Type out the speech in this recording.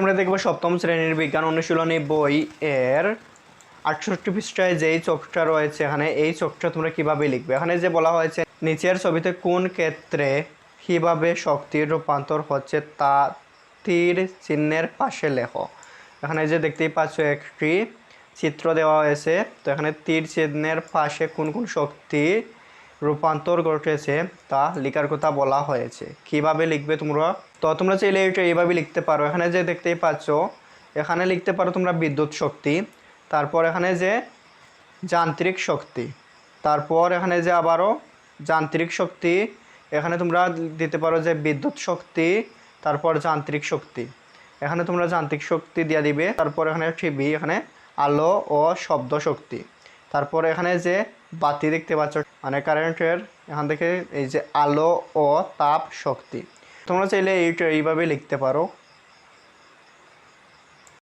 আমরা দেখব সপ্তম শ্রেণির বিজ্ঞান অনুশীলনী বই এর আটষট্টি পৃষ্ঠায় যেই চোখটা রয়েছে, এখানে এই চোখটা তোমরা কীভাবে লিখবে? এখানে যে বলা হয়েছে, নিচের ছবিতে কোন ক্ষেত্রে কীভাবে শক্তির রূপান্তর হচ্ছে তা তীর চিহ্নের পাশে লেখো। এখানে যে দেখতেই পাচ্ছ, একটি চিত্র দেওয়া হয়েছে। তো এখানে তীর চিহ্নের পাশে কোন কোন শক্তি রূপান্তর ঘটেছে তা লেখার কথা বলা হয়েছে। কীভাবে লিখবে তোমরা? তো তোমরা চাইলে এটা এইভাবে লিখতে পারো। এখানে যে দেখতেই পাচ্ছ, এখানে লিখতে পারো তোমরা বিদ্যুৎ শক্তি, তারপর এখানে যে যান্ত্রিক শক্তি, তারপর এখানে যে আবারও যান্ত্রিক শক্তি, এখানে তোমরা দিতে পারো যে বিদ্যুৎ শক্তি, তারপর যান্ত্রিক শক্তি। এখানে তোমরা যান্ত্রিক শক্তি দিয়ে দিবে, তারপর এখানে টিভি, এখানে আলো ও শব্দ শক্তি। তারপর এখানে যে বাতি দেখতে পাচ্ছ। মানে কারেন্টের এখান থেকে এই যে আলো ও তাপ শক্তি। তোমরা চাইলে এইটা এইভাবে লিখতে পারো।